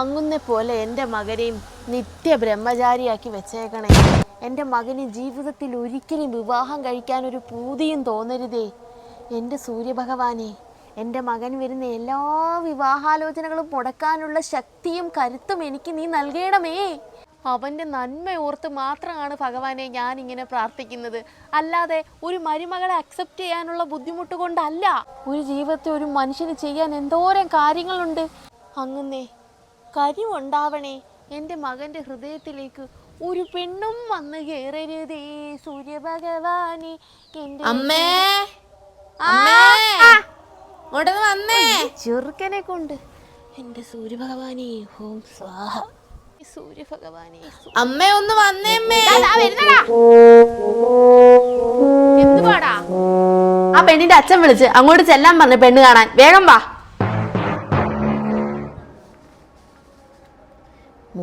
അങ്ങുന്നെ പോലെ എന്റെ മകനെയും നിത്യ ബ്രഹ്മചാരിയാക്കി വെച്ചേക്കണേ. എന്റെ മകന് ജീവിതത്തിൽ ഒരിക്കലും വിവാഹം കഴിക്കാൻ ഒരു പൂതിയും തോന്നരുതേ. എന്റെ സൂര്യഭഗവാനെ എന്റെ മകൻ വരുന്ന എല്ലാ വിവാഹാലോചനകളും മുടക്കാനുള്ള ശക്തിയും കരുത്തും എനിക്ക് നീ നൽകണമേ. അവന്റെ നന്മ ഓർത്ത് മാത്രമാണ് ഭഗവാനെ ഞാൻ ഇങ്ങനെ പ്രാർത്ഥിക്കുന്നത്. അല്ലാതെ ഒരു മരുമകളെ അക്സെപ്റ്റ് ചെയ്യാനുള്ള ബുദ്ധിമുട്ട് കൊണ്ടല്ല. ഒരു ജീവിതത്തെ ഒരു മനുഷ്യന് ചെയ്യാൻ എന്തോരം കാര്യങ്ങളുണ്ട്. അങ്ങുന്നേ കരിവുണ്ടാവണേ. എന്റെ മകന്റെ ഹൃദയത്തിലേക്ക് ഒരു പെണ്ണും വന്ന് കയറരുതേ സൂര്യഭഗവാനെ. എന്റെ അമ്മേ. വന്നേ. ചെറുക്കനെ കൊണ്ട്. എന്റെ സൂര്യഭഗവാനെ ഹോം സ്വാഹ. സൂര്യഭഗവാനെ അമ്മേ ഒന്ന് വന്നേ അമ്മേ. എന്തുവാടാ? ആ പെണ്ണിന്റെ അച്ഛൻ വിളിച്ച് അങ്ങോട്ട് ചെല്ലാൻ പറഞ്ഞു പെണ്ണ് കാണാൻ. വേഗം വാ.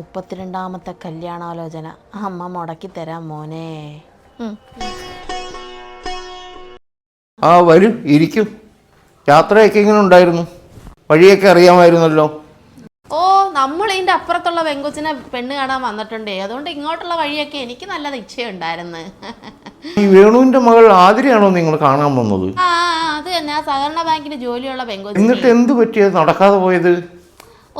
മുപ്പത്തിരണ്ടാമത്തെ കല്യാണാലോചന. അമ്മ മുടക്കി തരാം മോനെ. ആ വരും ഇരിക്കും. യാത്രയൊക്കെ ഇങ്ങനെ ഉണ്ടായിരുന്നു? വഴിയൊക്കെ അറിയാമായിരുന്നല്ലോ. ഓ നമ്മൾ ഇതിന്റെ അപ്പുറത്തുള്ള വെങ്കുച്ചിനെ പെണ്ണ് കാണാൻ വന്നിട്ടുണ്ടേ. അതുകൊണ്ട് ഇങ്ങോട്ടുള്ള വഴിയൊക്കെ എനിക്ക് നല്ല നിശ്ചയമുണ്ടായിരുന്നു. ഈ വേണുവിന്റെ മകൾ ആതിരയാണോ നിങ്ങൾ കാണാൻ വന്നത്? ആ ആ, അത് തന്നെ. ആ സഹകരണ ബാങ്കിന്റെ ജോലിയുള്ള പെങ്കൊച്ചി എന്നിട്ട് എന്ത് പറ്റിയത്? നടക്കാതെ പോയത്?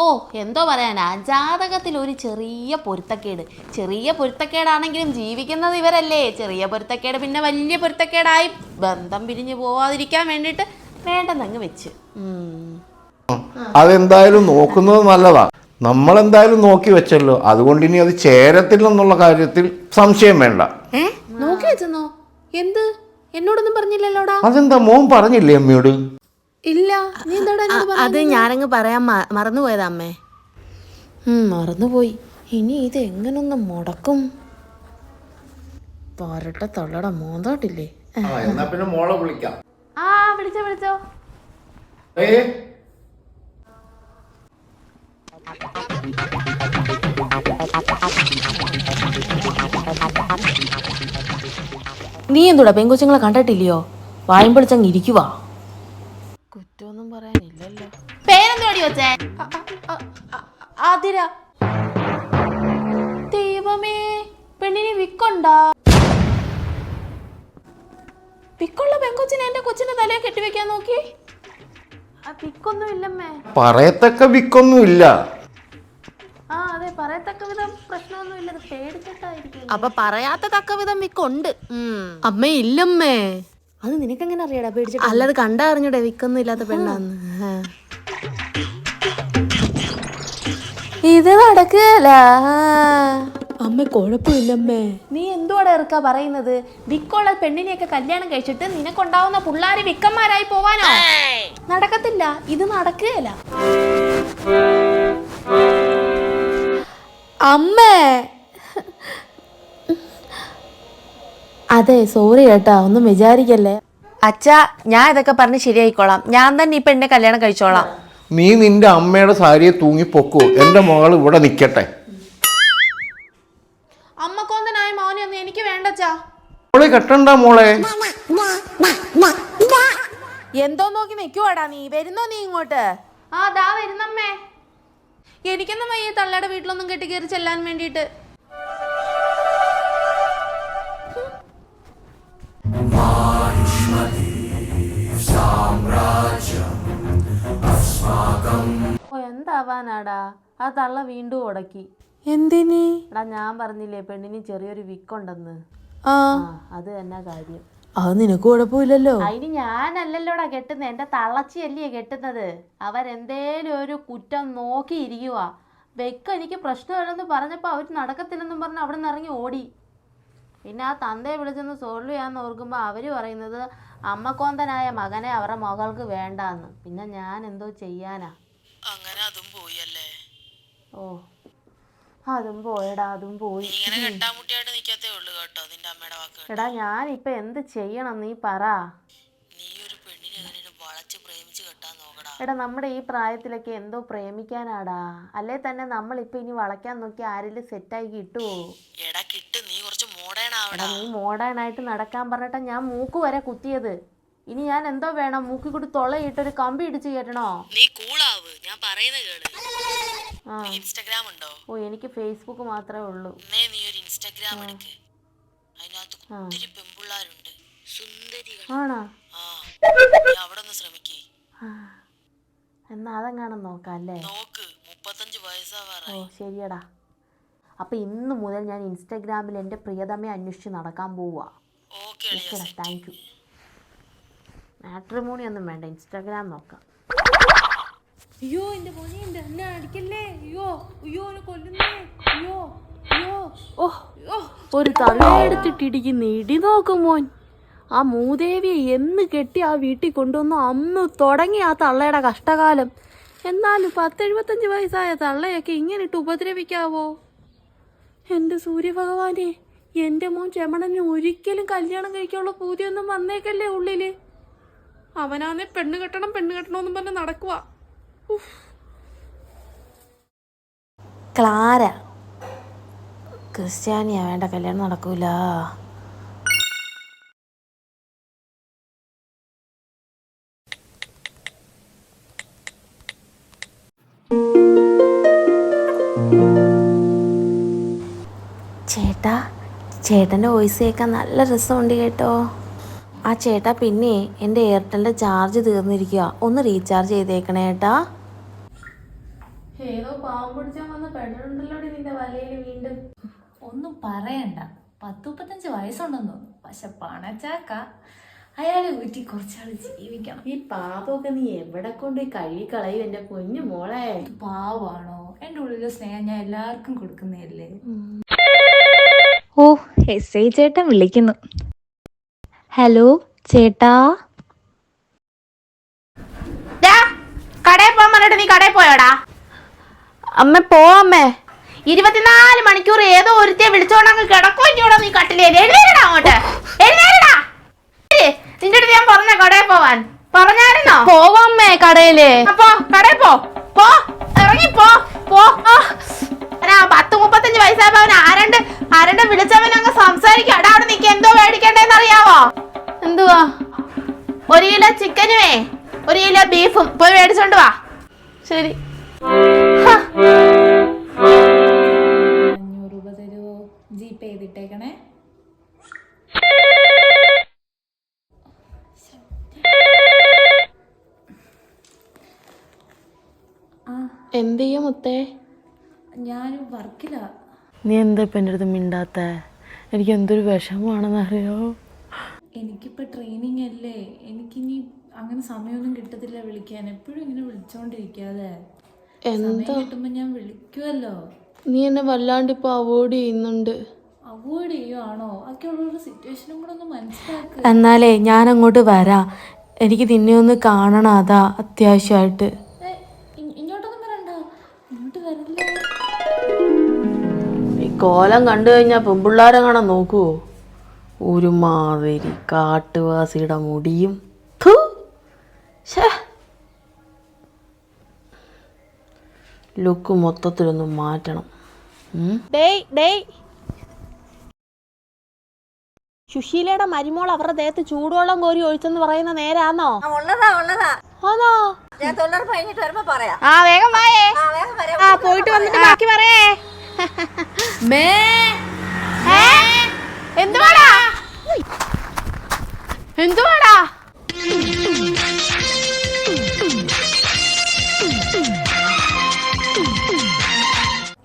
ഓ എന്തോ പറയാനാ? ജാതകത്തിൽ ഒരു ചെറിയ പൊരുത്തക്കേട്. ചെറിയ പൊരുത്തക്കേടാണെങ്കിലും ജീവിക്കുന്നത് ഇവരല്ലേ. ചെറിയ പൊരുത്തക്കേട് പിന്നെ വലിയ പൊരുത്തക്കേടായി ബന്ധം പിരിഞ്ഞു പോവാതിരിക്കാൻ വേണ്ടിട്ട് വേണ്ടെന്നങ്ങ് വെച്ച്. അതെന്തായാലും നോക്കുന്നത് നല്ലതാ. നമ്മളെന്തായാലും നോക്കി വെച്ചല്ലോ. അതുകൊണ്ട് ഇനി അത് ചേരത്തില്ലെന്നുള്ള കാര്യത്തിൽ സംശയം വേണ്ട. ഏ? നോക്കി വെച്ചെന്നോ? എന്ത്? എന്നോടൊന്നും പറഞ്ഞില്ലല്ലോടാ? അതെന്താ? മോൻ പറഞ്ഞില്ലേ അമ്മയോട്? ഇല്ല നീ എന്താടാ അത് ഞാനങ്ങ് പറയാൻ മറന്നുപോയതാ അമ്മേ. മറന്നുപോയി. ഇനി ഇത് എങ്ങനൊന്ന് മുടക്കും? പോരട്ടെ തള്ളട മോന്തോട്ടില്ലേ? എന്നാ പിന്നെ മോളെ വിളിക്കാം. ആ വിളിച്ചോ വിളിച്ചോ. നീ എന്തുടാ പെങ്കൊച്ചുങ്ങളെ കണ്ടിട്ടില്ലയോ? വായും പൊളിച്ചങ്ങ് ഇരിക്കുവാ. വെച്ചേ ആതിര. ദൈവമേ പെണ്ണിന് വിക്കുണ്ടാ? വിക്കുള്ള പെങ്കൊച്ചിനെ എന്റെ കൊച്ചിന്റെ തലയെ കെട്ടിവെക്കാൻ നോക്കി. ആ വിക്കൊന്നും ഇല്ലമ്മേ പറയത്തക്ക വിക്കൊന്നും ഇല്ല ആ അതെ പറയത്തക്ക വിധം പ്രശ്നമൊന്നും ഇല്ല പേടിച്ചിട്ടായിരിക്കും. അപ്പൊ പറയാത്ത തക്ക വിധം വിക്കുണ്ട്. അമ്മേ ഇല്ലമ്മേ. അത് നിനക്കെങ്ങനെ അറിയാടാ? പേടിച്ചിട്ട്. അല്ലത് കണ്ടറിഞ്ഞൂടെ വിക്കൊന്നും ഇല്ലാത്ത പെണ്ണാന്ന് ഇത് നടക്കല്ല അമ്മ കുഴപ്പമില്ലമ്മേ. നീ എന്തുവാടെ ഇറക്കാ പറയുന്നത്? വിക്കുള്ള പെണ്ണിനെയൊക്കെ കല്യാണം കഴിച്ചിട്ട് നിനക്കുണ്ടാവുന്ന പിള്ളാര് വിക്കന്മാരായി പോവാനോ? നടക്കത്തില്ല. ഇത് നടക്കുകയല്ല. അമ്മേ. അതെ സോറി കേട്ടാ ഒന്നും വിചാരിക്കല്ലേ. അച്ഛാ ഞാൻ ഇതൊക്കെ പറഞ്ഞ് ശരിയായിക്കോളാം. ഞാൻ തന്നെ ഈ പെണ്ണിനെ കല്യാണം കഴിച്ചോളാം. നീ നിന്റെ അമ്മയുടെ സാരിയെ തൂങ്ങി പൊക്കോ. എന്റെ മകൾ ഇവിടെ നിൽക്കട്ടെ എനിക്ക് വേണ്ടച്ചാ. മോളെ കെട്ടണ്ട മോളെ. എന്തോ നോക്കി നിൽക്കുവാടാ നീ. വരുന്നോ നീ ഇങ്ങോട്ട്? ആ ദാ വരുന്നമ്മേ. എനിക്കൊന്നും വയ്യ തള്ളയുടെ വീട്ടിലൊന്നും കെട്ടി കയറി ചെല്ലാൻ വേണ്ടിയിട്ട്. എന്താവാനാടാ ആ തള്ള വീണ്ടും ഉടക്കി. എന്തിന്? എടാ ഞാൻ പറഞ്ഞില്ലേ പെണ്ണിന് ചെറിയൊരു വിക്കുണ്ടെന്ന്. ആ. അത് തന്നെ കാര്യം. അത് നിനക്ക് കുഴപ്പമില്ലല്ലോ. അതിന് ഞാനല്ലല്ലോടാ കെട്ടുന്നത് എന്റെ തള്ളച്ചിയല്ലേ കെട്ടുന്നത്. അവരെന്തേലും ഒരു കുറ്റം നോക്കി നോക്കിയിരിക്കുക വെക്ക എനിക്ക് പ്രശ്നമില്ലെന്ന് പറഞ്ഞപ്പോൾ അവർ നടക്കത്തില്ലെന്നും പറഞ്ഞ് അവിടെ നിന്ന് ഇറങ്ങി ഓടി. പിന്നെ ആ തന്തയെ വിളിച്ചെന്ന് സോൾവ് ചെയ്യാന്ന് ഓർക്കുമ്പോൾ അവർ പറയുന്നത് അമ്മക്കോന്തനായ മകനെ അവരുടെ മകൾക്ക് വേണ്ടാന്ന്. പിന്നെ ഞാൻ എന്തോ ചെയ്യാനാ? അങ്ങനെ പോയല്ലേ? ഓ. അതും പോയടാ അതും പോയി. ഇങ്ങനെ കെട്ടാമുട്ടിയായിട്ട് നിൽക്കാത്തേ ഉള്ളൂ കേട്ടോ നിന്റെ അമ്മയുടെ വാക്ക് എടാ എന്ത് ചെയ്യണം നീ പറ. നീ ഒരു പെണ്ണിനെ എങ്ങനെ വളച്ച് പ്രേമിച്ച് കെട്ടാൻ നോക്കടാ? എടാ നമ്മുടെ ഈ പ്രായത്തിലൊക്കെ എന്തോ പ്രേമിക്കാനാടാ. അല്ലേ തന്നെ നമ്മൾ ഇപ്പൊ ഇനി വളയ്ക്കാൻ നോക്കി ആരെങ്കിലും സെറ്റായി കിട്ടുവോ? എടാ കിട്ട് നീ കുറച്ച് മോഡേൺ എടാ ആവടാ നീ മോഡേൺ നടക്കാൻ പറഞ്ഞിട്ടാ ഞാൻ മൂക്ക് വരെ കുത്തിയത്. ഇനി ഞാൻ എന്തോ വേണം മൂക്കി കൂടി തൊളയിട്ടൊരു കമ്പി ഇടിച്ച് കയറ്റണോ നീ കൂളാവ് ഞാൻ പറയുന്നത് കേൾ ഇൻസ്റ്റഗ്രാം ഉണ്ടോ ഓ എനിക്ക് ഫേസ്ബുക്ക് മാത്രമേ ഉള്ളൂ. നീ ഒരു ഇൻസ്റ്റാഗ്രാം എടുക്ക്. അതിനകത്ത് ഒത്തിരി പെൺപിള്ളാരുണ്ട് സുന്ദരികൾ. ആണോ? അവിടെ ഒന്ന് ശ്രമിക്കേ. എന്നാ അതെങ്ങാനും നോക്കാം അല്ലേ? നോക്ക് മുപ്പത്തഞ്ച് ഓ വയസ്സാവാറായി ശരിയടാ. അപ്പോൾ ഇന്ന് മുതൽ ഞാൻ ഇൻസ്റ്റാഗ്രാമിൽ എന്റെ പ്രിയതമയെ അന്വേഷിച്ച് നടക്കാൻ പോവുക ഓക്കെടാ താങ്ക് യു. മാട്രിമോണി ഒന്നും വേണ്ട ഇൻസ്റ്റാഗ്രാം നോക്കാം. അയ്യോ എന്റെ മോനെ ഉണ്ട് എന്നെ അടിക്കല്ലേ? അയ്യോ അയ്യോ എന്നെ കൊല്ലുന്നേ. അയ്യോ അയ്യോ. ഓ ഒരു തള്ളയെടുത്തിട്ടിടിക്കുന്ന നീടി നോക്കും മോൻ. ആ മൂദേവിയെ എന്ന് കെട്ടി ആ വീട്ടിൽ കൊണ്ടുവന്ന് അന്ന് തുടങ്ങി ആ തള്ളയുടെ കഷ്ടകാലം. എന്നാലും പത്തെഴുപത്തഞ്ച് വയസ്സായ തള്ളയൊക്കെ ഇങ്ങനെ ഇട്ട് ഉപദ്രവിക്കാവോ? എന്റെ സൂര്യഭഗവാനെ എന്റെ മോൻ ചെമണന് ഒരിക്കലും കല്യാണം കഴിക്കാനുള്ള പൂതിയൊന്നും വന്നേക്കല്ലേ ഉള്ളിൽ. അവനാന്നെ പെണ്ണ് കെട്ടണം പെണ്ണ് കെട്ടണമെന്നും പറഞ്ഞ് നടക്കുക ക്ലാര. ക്രിസ്ത്യാനിയാ വേണ്ട കല്യാണം നടക്കൂല. ചേട്ടാ ചേട്ടന്റെ വോയിസ് കേൾക്കാൻ നല്ല രസമുണ്ട് കേട്ടോ. ആ ചേട്ടാ പിന്നെ എന്റെ എയർടെലിന്റെ ചാർജ് തീർന്നിരിക്കുക ഒന്ന് റീചാർജ് ചെയ്തേക്കണേ ചേട്ടാ ഏതോ പാവം പിടിച്ചാൽ വന്ന് പെടുണ്ടല്ലോ നിന്റെ വലയിൽ വീണ്ടും. ഒന്നും പറയണ്ട. പത്തുപ്പത്തഞ്ച് വയസ്സുണ്ടെന്ന് തോന്നുന്നു. പക്ഷെ പണച്ചാക്ക. അയാളെ ഊറ്റി കുറച്ചാൾ ജീവിക്കണം. ഈ പാപമൊക്കെ നീ എവിടെ കൊണ്ട് കഴുകിക്കളയും എന്റെ കുഞ്ഞു മോളെ? ഇത് പാവാണോ? എന്റെ ഉള്ളിലെ സ്നേഹം ഞാൻ എല്ലാവർക്കും കൊടുക്കുന്നതല്ലേ? ഓ എസ് ഐ ചേട്ടൻ വിളിക്കുന്നു. ഹലോ ചേട്ടാ? കടയിൽ പോകാൻ പറഞ്ഞിട്ട് നീ കടയിൽ പോയോടാ? അമ്മ പോവാമ്മേ ഇരുപത്തിനാല് മണിക്കൂർ ഏതോ ഒരുത്തിയെ വിളിച്ചോണ്ടങ്ങ് കിടക്കോ നീ കട്ടിലേ. എഴുന്നേരടാ അങ്ങോട്ട്. എഴുന്നേരടാ നിന്റെ അടുത്ത് ഞാൻ പറഞ്ഞ കടയിൽ പോവാൻ. പറഞ്ഞായിരുന്നോ? പോവാമ്മേ കടയിൽ. അപ്പോ കടയിൽ പോ. പോ ഇറങ്ങി പോ പോ. പത്ത് മുപ്പത്തഞ്ച് വയസ്സായപ്പോ അവൻ ആരണ്ട് ആരണ്ട് വിളിച്ചവൻ അങ്ങ് സംസാരിക്കും അവിടെ നിക്ക്. എന്തോ മേടിക്കണ്ടേന്ന് അറിയാവോ? എന്തുവാ? ഒരു കിലോ ചിക്കനുമേ ഒരു കിലോ ബീഫും. പോയി മേടിച്ചോണ്ട് വാ. ശരി. അഞ്ഞൂറ് രൂപ തരുമോ ജി പേ ചെയ്തിട്ടേക്കണേ എന്ത് ചെയ്യും മുത്തേ? ഞാൻ വർക്കില. നീ എന്താ ഇപ്പം എന്റെ അടുത്ത് മിണ്ടാത്ത? എനിക്ക് എന്തൊരു വിഷമമാണെന്ന് അറിയോ എനിക്കിപ്പോൾ ട്രെയിനിങ് അല്ലേ? എനിക്കിനി അങ്ങനെ സമയമൊന്നും കിട്ടത്തില്ല വിളിക്കാൻ. എപ്പോഴും ഇങ്ങനെ വിളിച്ചോണ്ടിരിക്കാതെ സമയം കിട്ടുമ്പോൾ ഞാൻ വിളിക്കുമല്ലോ നീ എന്നെ വല്ലാണ്ട് ഇപ്പോൾ അവോയ്ഡ് ചെയ്യുന്നുണ്ട്. അവോയ്ഡ് ചെയ്യുവാണോ? അതൊക്കെയുള്ള സിറ്റുവേഷനും കൂടെ ഒന്ന് മനസ്സിലാക്കുക എന്നാലേ ഞാൻ അങ്ങോട്ട് വരാം. എനിക്ക് നിന്നെ ഒന്ന് കാണണം അതാ അത്യാവശ്യമായിട്ട് ഇങ്ങോട്ടൊന്നും വരണ്ട. ഇങ്ങോട്ട് വരില്ല? ഈ കോലം കണ്ടു കഴിഞ്ഞാൽ പെമ്പിള്ളാരെ കാണാൻ നോക്കുവോ? ഒരുമാതിരി കാട്ടുവാസിയുടെ മുടിയും. ഥു. ലുക്ക് മൊത്തത്തിലൊന്നും മാറ്റണം. ഡേയ് ഡേയ്! സുശീലയുടെ മരുമോൾ അവരുടെ ദേഹത്ത് ചൂടുവെള്ളം കോരി ഒഴിച്ചെന്ന് പറയുന്ന നേരാന്നോ? ഉള്ളതാ ഉള്ളതാ ആണോ ഞാൻ തൊഴിലുറപ്പ് കഴിഞ്ഞിട്ട് വരുമ്പോ പറയാം. ആ വേഗം വായേ. ആ വേഗം വരാം. ആ പോയിട്ട് വന്നിട്ട് ബാക്കി പറയേ. ഏ? എന്തുവാടാ? എന്തുവാടാ?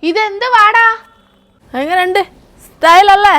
ഇതെന്ത് വാടാ എങ്ങനെയുണ്ട് സ്റ്റൈലല്ലേ